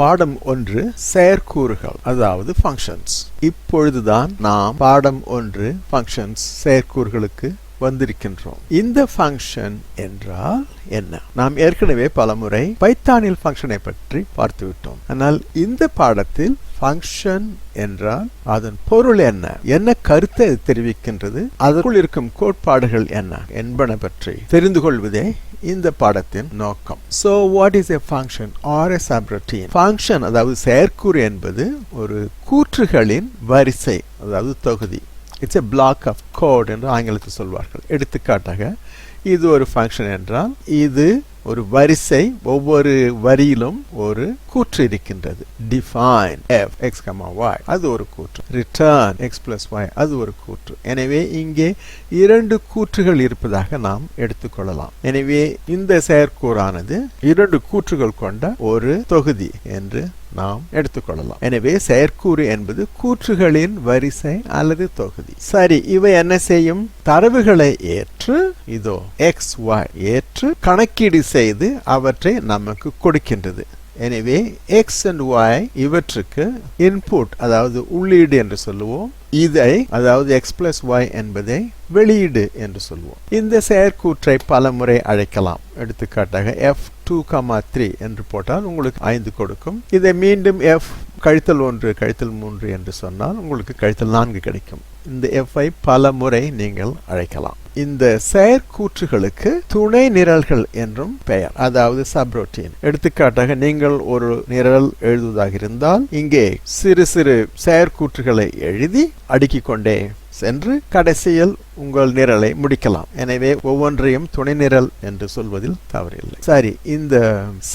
பாடம் ஒன்று செயற்கூறுகள் அதாவது ஃபங்க்ஷன்ஸ் இப்பொழுதுதான் நாம் பாடம் ஒன்று ஃபங்க்ஷன்ஸ் செயற்கூறுகளுக்கு வந்திருக்கின்றோம். இந்த ஃபங்க்ஷன் என்றால் என்ன? நாம் ஏற்கனவே பலமுறை பைத்தானில் ஃபங்க்ஷனை பற்றி பார்த்துவிட்டோம். ஆனால் இந்த பாடத்தில் ஃபங்க்ஷன் என்றால் அதன் பொருள் என்ன? என்ன கருத்தை தெரிவிக்கின்றது? அதற்குள் இருக்கும் கோட்பாடுகள் என்ன? என்பன பற்றி தெரிந்து கொள்வதே இந்த பாடத்தின் நோக்கம். So what is a function or a subroutine function அதாவது செயற்கூறு என்பது ஒரு கூற்றுகளின் வரிசை அதாவது தொகுதி. It's a block of code என்று ஆங்கிலத்தில் சொல்வார்கள். எடுத்துக்காட்டாக இது ஒரு ஃபங்க்ஷன் என்றால் இது ஒரு வரிசை ஒவ்வொரு வரியிலும் ஒரு கூற்று இருக்கின்றது. Define f x comma y அது ஒரு கூற்று. ரிட்டர்ன் எக்ஸ் பிளஸ் வாய் அது ஒரு கூற்று. எனவே இங்கே இரண்டு கூற்றுகள் இருப்பதாக நாம் எடுத்துக்கொள்ளலாம். எனவே இந்த செயற்கூறானது இரண்டு கூற்றுகள் கொண்ட ஒரு தொகுதி என்று நாம் எடுத்துக்கொள்ளலாம். எனவே செயற்கூறு என்பது கூற்றுகளின் வரிசை அல்லது தொகுதி. சரி இவை என்ன செய்யும்? தரவுகளை ஏற்று இதோ. எக்ஸ் ஒய் ஏற்று கணக்கீடு செய்து அவற்றை நமக்கு கொடுக்கின்றது. எனவே எக்ஸ் அண்ட் ஒய் இவற்றுக்கு இன்புட் அதாவது உள்ளீடு என்று சொல்லுவோம். இதை அதாவது எக்ஸ் பிளஸ் ஒய் என்பதை வெளியீடு என்று சொல்லுவோம். இந்த செயற்கூற்றை பல முறை அழைக்கலாம். எடுத்துக்காட்டாக எஃப் டூ கமா த்ரீ என்று போட்டால் உங்களுக்கு ஐந்து கொடுக்கும். இதை மீண்டும் எஃப் கழித்தல் ஒன்று கழித்தல் மூன்று என்று சொன்னால் உங்களுக்கு கழித்தல் நான்கு கிடைக்கும். இந்த எஃப்ஐ பல முறை நீங்கள் அழைக்கலாம். இந்த செயற்கூற்றுகளுக்கு துணை நிரல்கள் என்றும் பெயர் அதாவது சப்ரோட்டீன் எடுத்துக்காட்டாக நீங்கள் ஒரு நிரல் எழுதுவதாக இருந்தால் இங்கே சிறு சிறு செயற்கூற்றுகளை எழுதி அடுக்கிக் கொண்டே சென்று கடைசியில் உங்கள் நிரலை முடிக்கலாம். எனவே ஒவ்வொன்றையும் துணை நிரல் என்று சொல்வதில் தவறில்லை. சரி இந்த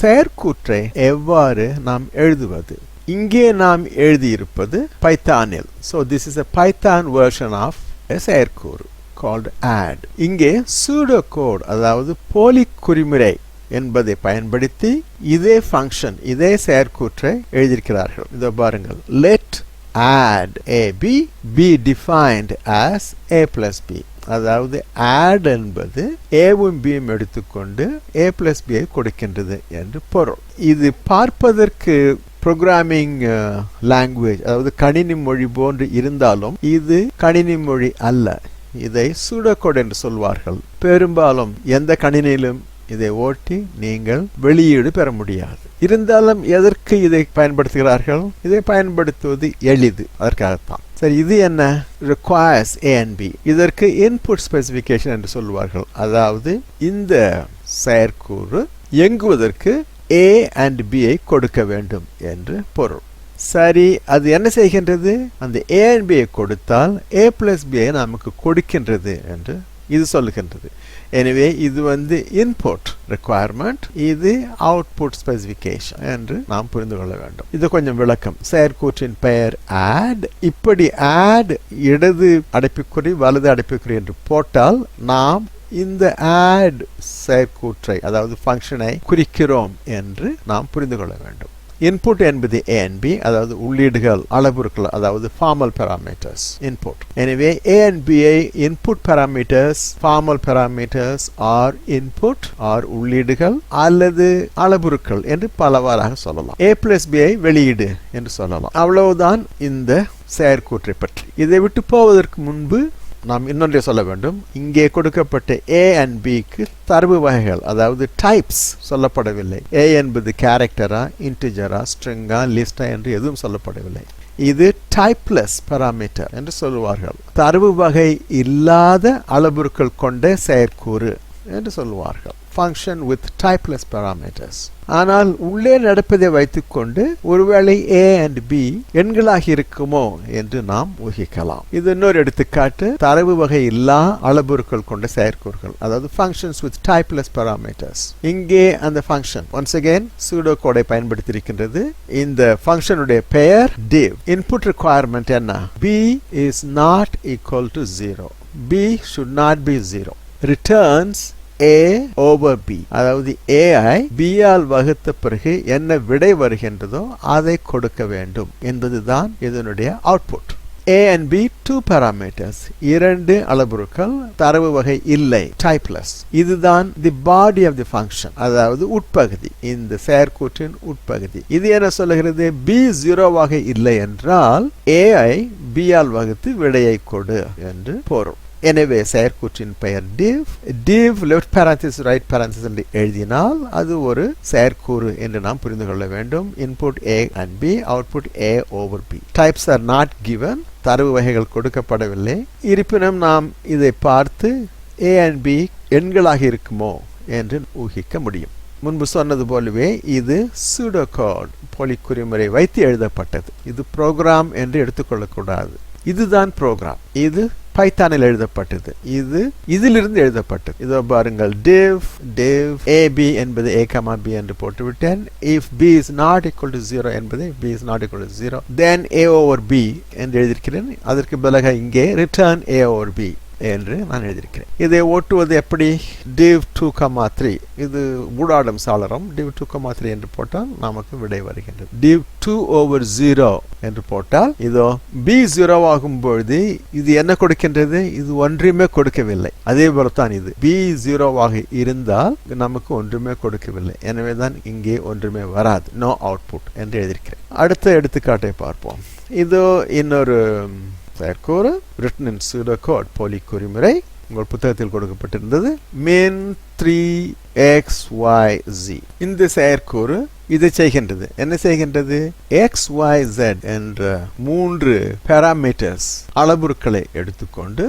செயற்கூற்றை எவ்வாறு நாம் எழுதுவது? இங்கே நாம் எழுதியிருப்பது பைத்தானில் so this is a Python version of a செயற்கூறு called add இங்கே சூடோ கோட் அதாவது போலி குறிமுறை என்பதை பயன்படுத்தி இதே ஃபங்க்ஷன் இதே செயற்கூற்றை எழுதியிருக்கிறார்கள். இதோ பாருங்கள். Let add a b b defined as a plus b அதாவது ஆட் என்பது ஏவும் பியும் எடுத்துக்கொண்டு ஏ பிளஸ் பியை கொடுக்கின்றது என்று பொருள். இது பார்ப்பதற்கு ப்ரோக்ராமிங் லாங்குவேஜ் uh, அதாவது கணினி மொழி போன்று இருந்தாலும் இது கணினி மொழி அல்ல. இதை சூடோகோட் என்று சொல்வார்கள். பெரும்பாலும் எந்த கணினியிலும் இதை ஓட்டி நீங்கள் வெளியீடு பெற முடியாது. இருந்தாலும் எதற்கு இதை பயன்படுத்துகிறார்கள்? இதை பயன்படுத்துவது எளிது. அதற்காகத்தான். சரி இது என்ன? ரிக்வயர்ஸ் ஏஎன்பி இதற்கு இன்புட் ஸ்பெசிஃபிகேஷன் என்று சொல்வார்கள். அதாவது இந்த செயற்கூறு இயங்குவதற்கு ஏ அண்ட் b ஐ கொடுக்க வேண்டும் என்று பொருள். சரி அது என்ன செய்கின்றது? அந்த ஏ அண்ட் பியை கொடுத்தால் ஏ பிளஸ் பியை நமக்கு கொடுக்கின்றது என்று இது சொல்லுகின்றது. எனவே இது வந்து இன்புட் ரெக்குவயர்மெண்ட் இது அவுட்புட் ஸ்பெசிஃபிகேஷன் என்று நாம் புரிந்து கொள்ள வேண்டும். இது கொஞ்சம் விளக்கம். செயற்கூற்றின் பெயர் ஆட் இப்படி ஆட் இடது அடைப்புக்குறி வலது அடைப்புக்குறி என்று போட்டால் நாம் இந்த ஆட் செயற்கூற்றை அதாவது ஃபங்க்ஷனை குறிக்கிறோம் என்று நாம் புரிந்து கொள்ள வேண்டும். இன்புட் என்பது ஏஎன்பி அதாவது உள்ளீடுகள் அளவுருக்கள் அதாவது ஃபார்மல் பேராமீட்டர்ஸ் இன்புட் எனவே ஏஎன்பிஐ input parameters formal parameters are input or உள்ளீடுகள் அல்லது அளவுருக்கள் என்று பலவாறாக சொல்லலாம். ஏ பிளஸ் பிஐ வெளியீடு என்று சொல்லலாம். அவ்வளவுதான் இந்த செயற்கூற்றை பற்றி. இதை விட்டு போவதற்கு முன்பு நாம் இன்னொன்றை சொல்ல வேண்டும். இங்கே கொடுக்கப்பட்ட ஏ அண்ட் பிக்கு தரவு வகைகள் அதாவது டைப்ஸ் சொல்லப்படவில்லை. ஏ என்பது கேரக்டரா இன்டிஜரா ஸ்ட்ரிங்கா லிஸ்டா என்று எதுவும் சொல்லப்படவில்லை. இது டைப்லெஸ் பராமீட்டர் என்று சொல்லுவார்கள். தரவு வகை இல்லாத அளவுருக்கள் கொண்ட செயற்கூறு என்று சொல்லுவார்கள். Function with typeless parameters. ஆனால் உள்ளே நடப்பதை வைத்துக்கொண்டு ஒருவேளை ஏ அண்ட் பி எண்களாக இருக்குமோ என்று நாம் ஊகிக்கலாம். இது இன்னொரு எடுத்துக்காட்டு. தரவு வகை இல்லா அளவுருக்கள் கொண்ட செயற்கூறுகள் அதாவது ஃபங்க்ஷன்ஸ் வித் டைப்லெஸ் parameters. இங்கே அந்த ஃபங்க்ஷன் ஒன்ஸ் அகேன் சூடோ கோடை பயன்படுத்தியிருக்கின்றது. இந்த ஃபங்க்ஷனுடைய பெயர் டிவ் இன்புட் ரிக்குவயர்மெண்ட் என்ன? B is not equal to zero b should not be zero returns a over b அதாவது ஏஐ பி ஆல் வகுத்த பிறகு என்ன விடை வருகின்றதோ அதை கொடுக்க வேண்டும் என்பதுதான் இதனுடைய output a and b two parameters இரண்டு அளவுருக்கள் தரவு வகை இல்லை டைப்லெஸ் இதுதான் தி பாடி ஆஃப் தி ஃபங்க்ஷன் அதாவது உட்பகுதி இந்த செயற்கூற்றின் உட்பகுதி. இது என்ன சொல்லுகிறது? பி ஜீரோவாக இல்லை என்றால் ஏஐ பி ஆல் வகுத்து விடையை கொடு என்று பொருள். எனவே செயற்கூற்றின் பெயர் div div left parenthesis right parenthesis என்று எழுதினால் அது ஒரு செயற்கூறு என்று நாம் புரிந்து கொள்ள வேண்டும். Input a and b output a over b types are not given தரவு வகைகள் கொடுக்கப்படவில்லை. இருப்பினும் நாம் இதை பார்த்து ஏ அண்ட் பி எண்களாக இருக்குமோ என்று ஊகிக்க முடியும். முன்பு சொன்னது போலவே இது சூடோகாட் போலி குறிமுறை வைத்து எழுதப்பட்டது. இது ப்ரோக்ராம் என்று எடுத்துக்கொள்ளக்கூடாது. இதுதான் ப்ரோக்ராம் இது பைத்தானில் எழுதப்பட்டது. இது இதிலிருந்து எழுதப்பட்டது. இதோ பாருங்கள் டிவ் டிவ் ஏபி என்பது ஏ கமா பி என்று போட்டுவிட்டேன். If b is not equal to zero என்பது b is not equal to zero then a over b என்று எழுதியிருக்கிறேன். அதற்கு பதிலாக இங்கே ரிட்டர்ன் ஏ ஓவர் பி என்று நான் எழுதியிருக்கிறேன். இதை ஓட்டுவது எப்படி? டிவ் டூ கமா த்ரீ இது ஊடாடும் சாளரம். டிவ் டூ கமா த்ரீ என்று போட்டால் நமக்கு விடை வருகின்றது. டிவ் டூ ஓவர் ஜீரோ என்று போட்டால் இதோ பி ஜீரோ ஆகும் பொழுது இது என்ன கொடுக்கின்றது? இது ஒன்றுமே கொடுக்கவில்லை. அதே போல தான் இது பி ஜீரோவாக இருந்தால் நமக்கு ஒன்றுமே கொடுக்கவில்லை. எனவே தான் இங்கே ஒன்றுமே வராது. நோ அவுட்புட் என்று எழுதியிருக்கிறேன். அடுத்த எடுத்துக்காட்டை பார்ப்போம். இதோ இன்னொரு செயற்கூறு ரிட்டன் இன் pseudocode போலி குறிமுறை உங்கள் புத்தகத்தில் கொடுக்கப்பட்டிருந்தது min three x y z இந்த செயற்கூறு இதை செய்கின்றது. என்ன செய்கின்றது? எக்ஸ் ஒய் ஜெட் என்ற மூன்று பேராமீட்டர்ஸ் அளவுருக்களை எடுத்துக்கொண்டு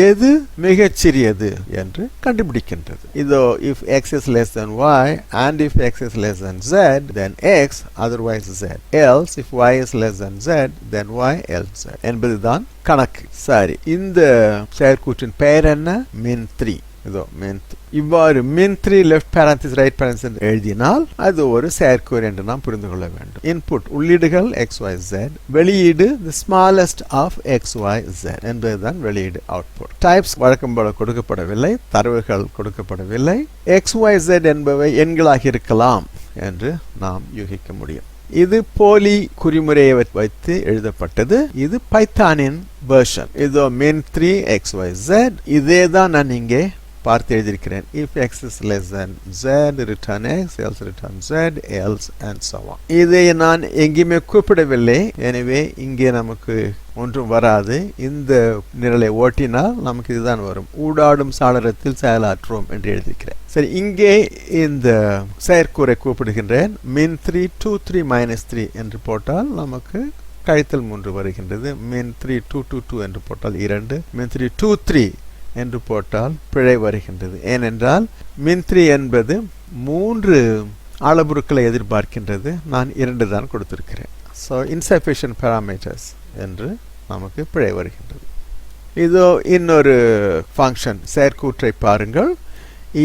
எது மிகச்சிறியது என்று கண்டுபிடிக்கின்றது இதோ if x is less than y and if x is less than z then x otherwise z else if y is less than z then y else z என்பதுதான் கணக்கு சரி இந்த செயற்கூற்றின் பெயர் என்ன மின் த்ரீ இதோ min இவ்வாறு min 3 left ரைட் right என்று எழுதினால் அது ஒரு செயற்கூறு என்று நாம் புரிந்து கொள்ள வேண்டும். இன்புட் உள்ளீடுகள் எக்ஸ் ஒய் ஜெட் வெளியீடு the smallest of x y z என்பதுதான் வெளியீடு அவுட்புட் டைப்ஸ் வழக்கம் போல கொடுக்கப்படவில்லை தரவுகள் கொடுக்கப்படவில்லை. எக்ஸ் ஒய் ஜெட் என்பவை எண்களாக இருக்கலாம் என்று நாம் யூகிக்க முடியும். இது போலி குறிமுறையை வைத்து எழுதப்பட்டது. இது பைத்தானின் வெர்ஷன் இதோ மின் த்ரீ எக்ஸ் ஒய் ஜெட் இதே தான் நான் இங்கே பார்த்து எழுதியிருக்கிறேன். If x is less than z return x else return z else and சவா இதை நான் எங்கேயுமே கூப்பிடவில்லை. எனவே இங்கே நமக்கு ஒன்றும் வராது. இந்த நிரலை ஓட்டினால் நமக்கு இதுதான் வரும். ஊடாடும் சாளரத்தில் செயலாற்றுவோம் என்று எழுதியிருக்கிறேன். சரி இங்கே இந்த செயற்கூரை கூப்பிடுகின்றேன். Min three two three minus three என்று போட்டால் நமக்கு கழித்தல் மூன்று வருகின்றது. மின் த்ரீ டூ டூ டூ என்று போட்டால் இரண்டு. மின் த்ரீ டூ த்ரீ என்று போட்டால் பிழை வருகின்றது. ஏனென்றால் மின்த்ரி என்பது மூன்று அளபுருக்களை எதிர்பார்க்கின்றது. நான் இரண்டு தான் கொடுத்திருக்கிறேன். ஸோ இன்சஃபிஷியன்ட் பேராமீட்டர்ஸ் என்று நமக்கு பிழை வருகின்றது. இதோ இன்னொரு ஃபங்க்ஷன் செயற்கூற்றை பாருங்கள்.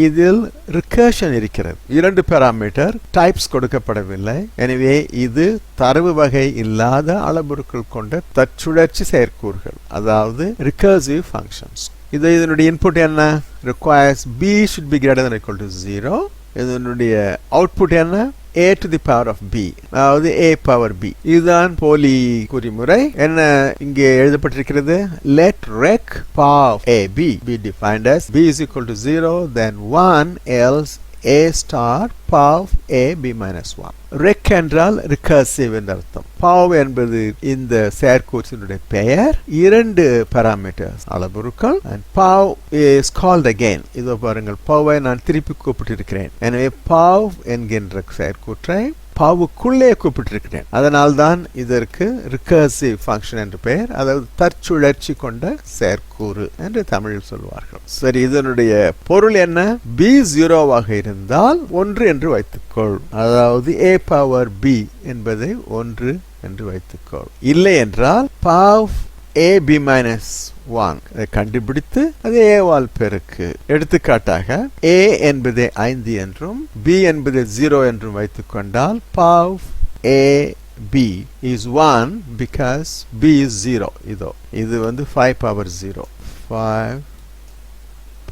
இதில் ரிகர்ஷன் இருக்கிறது. இரண்டு பேராமீட்டர் டைப்ஸ் கொடுக்கப்படவில்லை. எனவே இது தரவு வகை இல்லாத அளபுருக்கள் கொண்ட தற்சுழற்சி செயற்கூறுகள் அதாவது ரிகர்சிவ் ஃபங்க்ஷன்ஸ் இது இதனுடைய இன்புட் என்ன? Requires b should be greater than equal to zero இதனுடைய அவுட்புட் என்ன? A to the power of b அதாவது ஏ பவர் பி இதுதான் போலி குறிமுறை. என்ன இங்கே எழுதப்பட்டிருக்கிறது? Let rec pow a b b defined as b is equal to zero then one else a star pow a b minus 1 rec என்றால் recursive என்று அர்த்தம். பாவ் என்பது இந்த செயற்கூற்றினுடைய பெயர். இரண்டு பராமீட்டர்ஸ் அளவுருக்கள். And pav is called again. இதோ பாருங்கள் பாவை நான் திருப்பி கூப்பிட்டிருக்கிறேன். எனவே பாவ் என்கின்ற செயற்கூற்றை பாவுக்குள்ளே கூப்பிட்டிருக்கிறேன். அதனால்தான் இதற்கு ரிகர்சிவ் ஃபங்க்ஷன் என்று பெயர் அதாவது தற்சுழற்சி கொண்ட செயற்கூறு என்று தமிழில் சொல்வார்கள். சரி இதனுடைய பொருள் என்ன? பி ஜீரோவாக இருந்தால் ஒன்று என்று வைத்துக்கொள். அதாவது ஏ பவர் பி என்பதை ஒன்று என்று வைத்துக்கொள். இல்லை என்றால் pow a b minus one கண்டுபிடித்து அது ஏவால் பெருக்கு. எடுத்துக்காட்டாக ஏ என்பதை ஐந்து என்றும் பி என்பதை ஜீரோ என்றும் வைத்துக்கொண்டால் pow a b is one because b is zero. இதோ இது வந்து five power zero five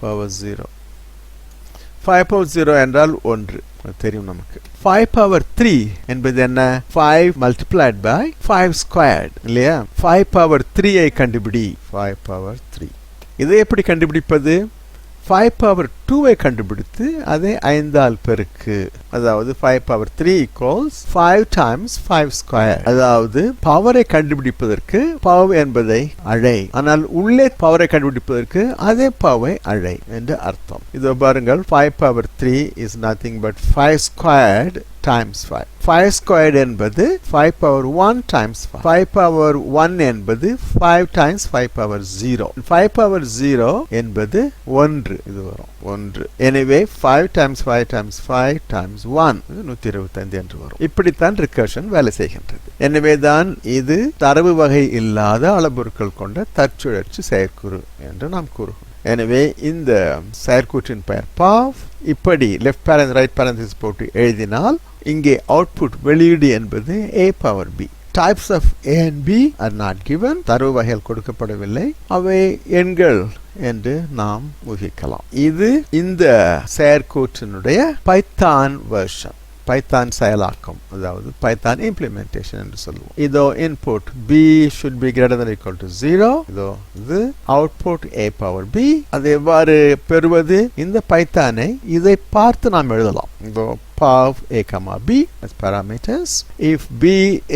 power zero five power zero என்றால் ஒன்று. தெரியும் நமக்கு. ஃபைவ் பவர் த்ரீ என்பது என்ன? Five multiplied by five squared இல்லையா? ஃபைவ் பவர் த்ரீயை கண்டுபிடி. ஃபைவ் பவர் த்ரீ இதை எப்படி கண்டுபிடிப்பது? ஃபைவ் பவர் டூவை கண்டுபிடித்து அதை ஐந்தால் பெருக்கு. அதாவது five power three equals five times five square அதாவது பவரை கண்டுபிடிப்பதற்கு பவ் என்பதை அழை. ஆனால் உள்ளே பவரை கண்டுபிடிப்பதற்கு அதே பவை அழை என்று அர்த்தம். இதோ பாருங்கள் five power three is nothing but five squared times five five squared என்பது five power one times five power one என்பது five times five power zero five power zero என்பது ஒன்று. இது வரும். ஒன்று. எனவே five times five times five times one நூத்தி இருபத்தைந்து என்று வரும். இப்படித்தான் ரிக்கர்ஷன் வேலை செய்கின்றது. எனவே தான் இது தரவு வகை இல்லாத அளபொருட்கள் கொண்ட தற்சுழற்சி செயற்குறு என்று நாம் கூறுகிறோம். எனவே இந்த செயற்கூற்றின் பெயர் பாவ் இப்படி லெஃப்ட் பேரண்ட் ரைட் பேரந்திஸ் போட்டு எழுதினால் இங்கே அவுட்புட் வெளியீடு என்பது a power b types of a and b are not given தரவு வகைகள் கொடுக்கப்படவில்லை. அவை எண்கள் என்று நாம் ஊகிக்கலாம். இது இந்த செயற்கூற்றினுடைய பைத்தான் வெர்ஷன் பைத்தான் செயலாக்கம் அதாவது பைத்தான் இம்ப்ளிமெண்டேஷன் என்று சொல்லுவோம். இதோ input b should be greater than equal to 0 இதோ இது அவுட்புட் ஏ பவர் பி அது எவ்வாறு பெறுவது? இந்த பைத்தானை இதை பார்த்து நாம் எழுதலாம். இதோ pav a comma b as parameters. If b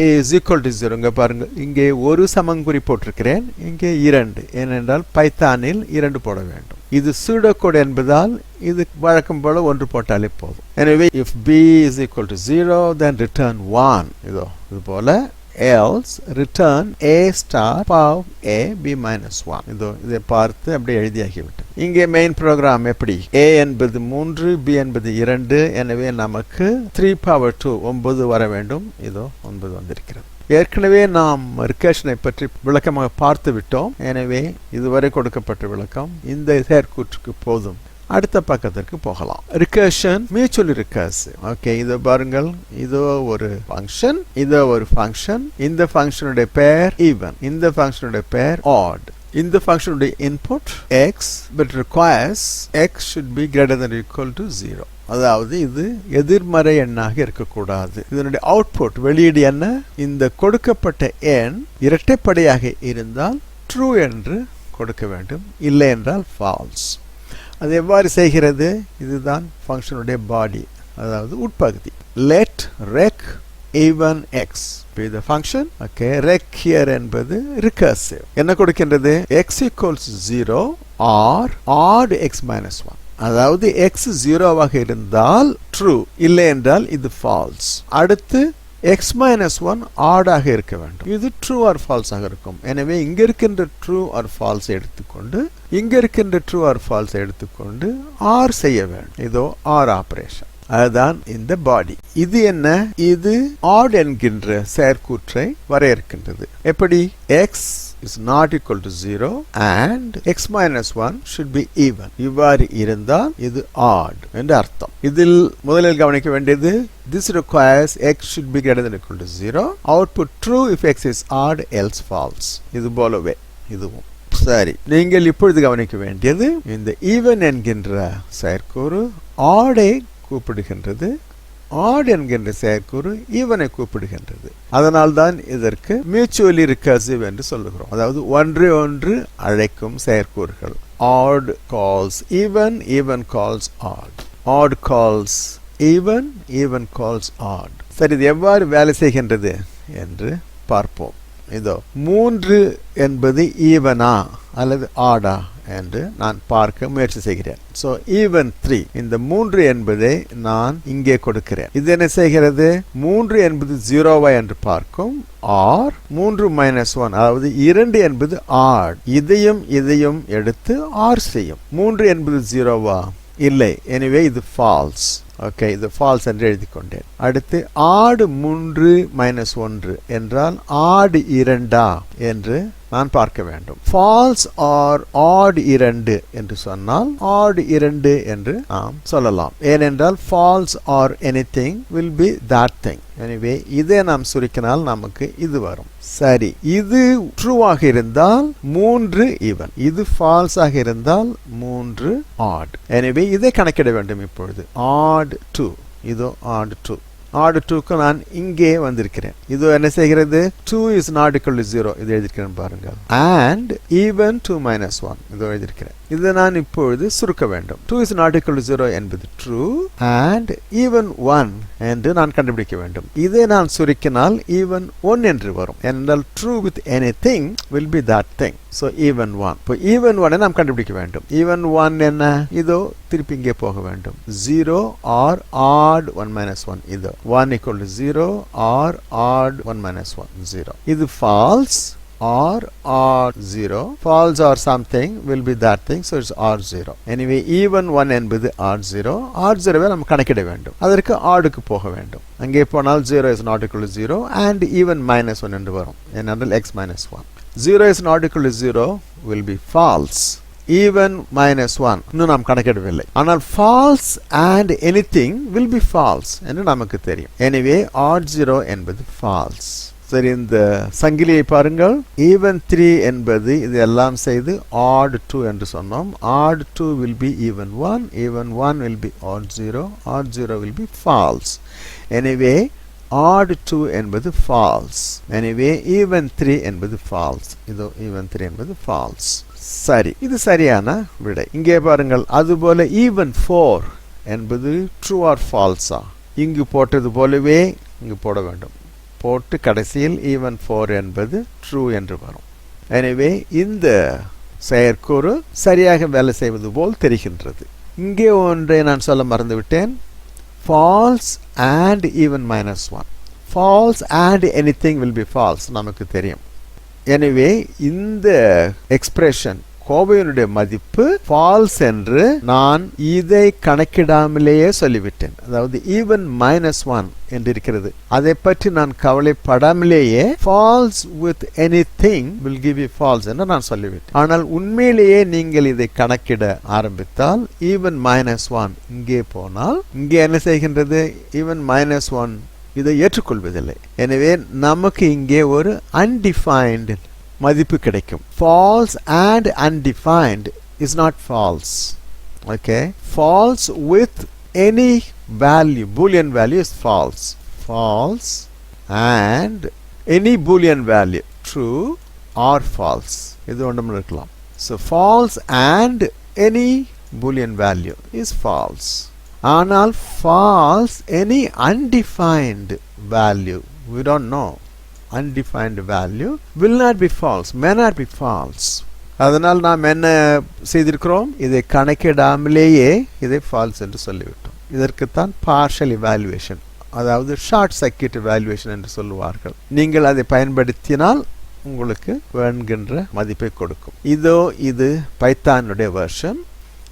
is equal to 0 இங்க பாருங்க இங்கே ஒரு சமங்குறி போட்டிருக்கிறேன் இங்கே இரண்டு. ஏனென்றால் பைத்தானில் இரண்டு போட வேண்டும். இது சூடோகோட் என்பதால் இது வழக்கம் போல ஒன்று போட்டாலே போதும். எனவே if b is equal to zero then return one இதோ இது போல else return a star pav a b minus 1 இதோ இதை பார்த்து அப்படியே எழுதியாகிவிட்டது. இங்கே மெயின் ப்ரோக்ராம் எப்படி? A என்பது மூன்று b என்பது இரண்டு. எனவே நமக்கு த்ரீ பவர் டூ ஒன்பது வர வேண்டும். இதோ ஒன்பது வந்திருக்கிறது. ஏற்கனவே நாம் ரிகர்ஷனை பற்றி விளக்கமாக பார்த்து விட்டோம் எனவே இதுவரை கொடுக்கப்பட்ட விளக்கம் இந்த செயற்கூற்றுக்கு போதும். அடுத்த பக்கத்திற்கு போகலாம். ரிகர்ஷன் மியூச்சுவல் ரிகர்சிவ் ஓகே இதை பாருங்கள். இதோ ஒரு ஃபங்க்ஷன் இதோ ஒரு ஃபங்க்ஷன் இந்த ஃபங்க்ஷனுடைய பெயர் ஈவன் இந்த ஃபங்க்ஷனுடைய பெயர் ஆட் இந்த ஃபங்க்ஷனுடைய input x but requires x should be greater than equal to zero அதாவது இது எதிர்மறை எண்ணாக இருக்கக்கூடாது. இதனுடைய அவுட்புட் வெளியீடு என்ன? இந்த கொடுக்கப்பட்ட எண் இரட்டைப்படையாக இருந்தால் ட்ரூ என்று கொடுக்க வேண்டும். இல்லை என்றால் ஃபால்ஸ் அது எவ்வாறு செய்கிறது? இதுதான் ஃபங்க்ஷனுடைய பாடி அதாவது உட்பகுதி. லெட் ரெக் ஈவன் எக்ஸ் இது ஃபங்க்ஷன் ஓகே ரெக் ஹியர் என்பது ரிகர்சிவ் என்ன கொடுக்கின்றது? X equals zero or odd x minus one அதாவது எக்ஸ் ஜீரோவாக இருந்தால் ட்ரூ இல்லை என்றால் இது ஃபால்ஸ் அடுத்து எக்ஸ் மைனஸ் ஒன் ஆடாக இருக்க வேண்டும். இது ட்ரூ ஆர் ஃபால்ஸ் ஆக இருக்கும். எனவே இங்க இருக்கின்ற ட்ரூ ஆர் ஃபால்ஸ் எடுத்துக்கொண்டு இங்க இருக்கின்ற ட்ரூ ஆர் ஃபால்ஸ் எடுத்துக்கொண்டு ஆர் செய்ய வேண்டும். இதோ ஆர் ஆபரேஷன் அதுதான் இந்த பாடி இது என்ன? இது ஆட் என்கின்ற செயற்கூற்றை வரையறுக்கின்றது. எப்படி? X is not equal to 0 and x minus 1 should be even இவ்வாறு இருந்தால் இது odd என்று அர்த்தம் இதில் முதலில் கவனிக்க வேண்டியது this requires x should be greater than equal to 0 output true if x is odd else false இது போலவே இதுவும் சரி நீங்கள் இப்பொழுது கவனிக்க வேண்டியது இந்த ஈவன் என்கின்ற செயற்கூறு ஆடை கூப்பிடுகின்றது ஆட் என்கின்ற செயற்கூறு ஈவனை கூப்பிடுகின்றது. அதனால்தான் இதற்கு மியூச்சுவலி ரிகர்சிவ் என்று சொல்லுகிறோம். அதாவது ஒன்று ஒன்று அழைக்கும் செயற்கூறுகள் odd calls even even calls odd odd calls even even calls odd சரி இது எவ்வாறு வேலை செய்கின்றது என்று பார்ப்போம். இதோ மூன்று என்பது ஈவனா அல்லது ஆடா என்று நான் பார்க்க முயற்சி செய்கிறேன். ஸோ ஈவன் த்ரீ இந்த மூன்று என்பதை நான் இங்கே கொடுக்கிறேன். இது என்ன செய்கிறது? மூன்று என்பது ஜீரோவா என்று பார்க்கும். ஆர் மூன்று மைனஸ் ஒன் அதாவது இரண்டு என்பது ஆர் இதையும் இதையும் எடுத்து ஆர் செய்யும். மூன்று என்பது ஜீரோவா இல்லை. எனவே இது ஃபால்ஸ் ஓகே இது ஃபால்ஸ் என்று எழுதி கொண்டேன் அடுத்து ஆடு மூன்று மைனஸ் ஒன்று என்றால் ஆடு இரண்டா? என்று நான் பார்க்க வேண்டும். ஃபால்ஸ் ஆர் ஆட் இரண்டு என்று சொன்னால் ஆட் இரண்டு என்று நாம் சொல்லலாம். ஏனென்றால் false or anything will be that thing எனவே இதை நாம் சுருக்கினால் நமக்கு இது வரும். சரி இது ட்ரூவாக இருந்தால் மூன்று ஈவன் இது ஃபால்ஸ் ஆக இருந்தால் மூன்று ஆட் எனவே இதை கணக்கிட வேண்டும் இப்பொழுது. ஆட் டூ இதோ ஆட் டூ ஆட் டூக்கு நான் இங்கே வந்திருக்கிறேன். இது என்ன செய்கிறது? Two is not equal to zero இது எழுதியிருக்கிறேன் பாருங்கள். And even two minus one இது எழுதியிருக்கிறேன். இதை நான் இப்பொழுது சுருக்க வேண்டும். Two is not equal zero என்பது ட்ரூ அண்ட் ஈவன் ஒன் என்று நான் கண்டுபிடிக்க வேண்டும். இதை நான் சுருக்கினால் ஈவன் ஒன் என்று வரும். என்றால் true with any thing will be that thing so even one இப்போ ஈவன் ஒன்னை நாம் கண்டுபிடிக்க வேண்டும். ஈவன் ஒன் என்ன? இதோ திருப்பி இங்கே போக வேண்டும். Zero or odd one minus one இது one equal zero or odd one minus one zero இது false or or 0 false or something will be that thing so it's r 0 anyway even 1 என்பது r 0 r 0 வை நம்ம கணக்கிட வேண்டும் அதற்கு ஆடுக்கு போக வேண்டும் அங்கே போனால் 0 is not equal to 0 and even minus 1 என்று வரும் ஏனென்றால் x minus 1 0 is not equal to 0 will be false even minus 1 இன்னும் நாம் கணக்கிடவில்லை ஆனால் false and anything will be false என்று நமக்கு தெரியும் எனவே odd 0 என்பது false சரி இந்த சங்கிலியை பாருங்கள். ஈவன் த்ரீ என்பது இது எல்லாம் செய்து ஆட் டூ என்று சொன்னோம். Odd two will be even one even one will be odd zero odd zero will be false anyway odd two என்பது ஃபால்ஸ் எனிவே ஈவன் த்ரீ என்பது ஃபால்ஸ் இதோ ஈவன் த்ரீ என்பது ஃபால்ஸ் சரி இது சரியான விடை. இங்கே பாருங்கள் அதுபோல ஈவன் ஃபோர் என்பது ட்ரூ ஆர் ஃபால்ஸா இங்கு போட்டது போலவே இங்கு போட வேண்டும். போட்டு கடைசியில் ஈவன் ஃபோர் என்பது ட்ரூ என்று வரும். எனவே இந்த செயற்கூறு சரியாக வேலை செய்வது போல் தெரிகின்றது. இங்கே ஒன்றை நான் சொல்ல மறந்துவிட்டேன். False and even minus one false and any thing will be false நமக்கு தெரியும். எனவே இந்த எக்ஸ்பிரஷன் கோவையினுடைய மதிப்பு ஃபால்ஸ் என்று நான் இதை கணக்கிடாமலேயே சொல்லிவிட்டேன். அதாவது ஈவன் மைனஸ் ஒன் என்று இருக்கிறது. அதை பற்றி நான் கவலைப்படாமலேயே false with any thing will give you false என்று நான் சொல்லிவிட்டேன். ஆனால் உண்மையிலேயே நீங்கள் இதை கணக்கிட ஆரம்பித்தால் ஈவன் மைனஸ் ஒன் இங்கே போனால் இங்கே என்ன செய்கின்றது? ஈவன் மைனஸ் ஒன் இதை ஏற்றுக்கொள்வதில்லை. எனவே நமக்கு இங்கே ஒரு அன்டிஃபைன்டு மதிப்பு கிடைக்கும். False and undefined is not false okay false with any value boolean value is false false and any boolean value true or false இது ஒன்றும் இருக்கலாம். So false and any boolean value is false ஆனால் false any undefined value we don't know undefined value will not be false may not be false. அதனால் நாம் என்ன செய்திருக்கிறோம்? இதை கணக்கிடாமலேயே இதை ஃபால்ஸ் என்று சொல்லிவிட்டோம். இதற்குத்தான் பார்ஷல் இவாலுவேஷன் அதாவது ஷார்ட் சர்க்கியூட் இவாலுவேஷன் என்று சொல்லுவார்கள். நீங்கள் அதை பயன்படுத்தினால் உங்களுக்கு வேண்கின்ற மதிப்பை கொடுக்கும். இதோ இது பைத்தானுடைய வருஷன்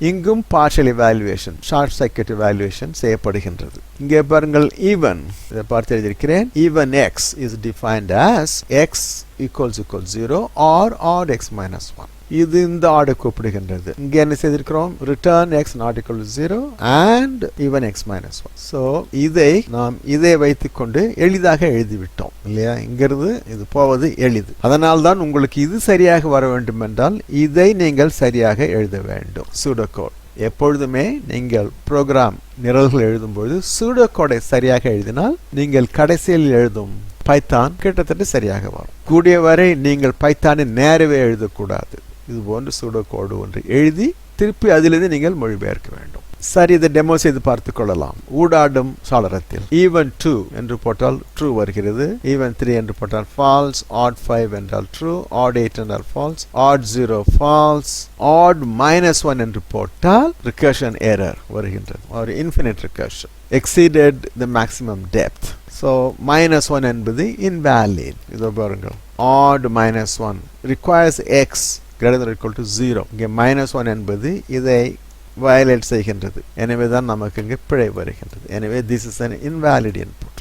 இங்கும் partial evaluation short circuit evaluation செய்யப்படுகின்றது. இங்கே பாருங்கள் ஈவன் இதை பார்த்து எழுதியிருக்கிறேன் even x is defined as x equals equal zero or or x minus one இது இந்த ஆர்டர் கூப்பிடுகின்றது. இங்கே என்ன செய்திருக்கிறோம்? Return x not equal zero and even x minus one so இதை நாம் இதை வைத்துக்கொண்டு எளிதாக எழுதிவிட்டோம். இல்லையா? இங்கிருந்து இது போவது எளிது. அதனால் தான் உங்களுக்கு இது சரியாக வர வேண்டும் என்றால் இதை நீங்கள் சரியாக எழுத வேண்டும். சூடோகோட் எப்பொழுதுமே நீங்கள் ப்ரோக்ராம் நிரல்கள் எழுதும்போது சூடோகோடை சரியாக எழுதினால் நீங்கள் கடைசியில் எழுதும் பைத்தான் கிட்டத்தட்ட சரியாக வரும் கூடிய வரை நீங்கள் பைத்தானை நேரவே எழுதக்கூடாது. இது போன்று சூடோ கோடு ஒன்று எழுதி திருப்பி அதிலிருந்து நீங்கள் மொழிபெயர்க்க வேண்டும். சரி இதை டெமோ செய்து பார்த்து கொள்ளலாம். ஊடாடும் சாளரத்தில். ஈவன் டூ என்று போட்டால் ட்ரூ வருகிறது. ஈவன் த்ரீ என்று போட்டால் ஃபால்ஸ் ஆட் ஃபைவ் என்றால் ட்ரூ ஆட் எயிட் என்றால் false odd zero false odd minus one என்று போட்டால் ரிகர்ஷன் ஏரர் வருகின்றது. ஒரு infinite recursion exceeded the maximum depth. So minus 1 என்பது இன்வேலிட் இதோ பாருங்கள். Odd minus one requires x greater equal to zero இங்கே மைனஸ் ஒன் என்பது இதை வயலேட் செய்கின்றது. எனவே தான் நமக்கு இங்கே பிழை வருகின்றது. எனவே this is an invalid input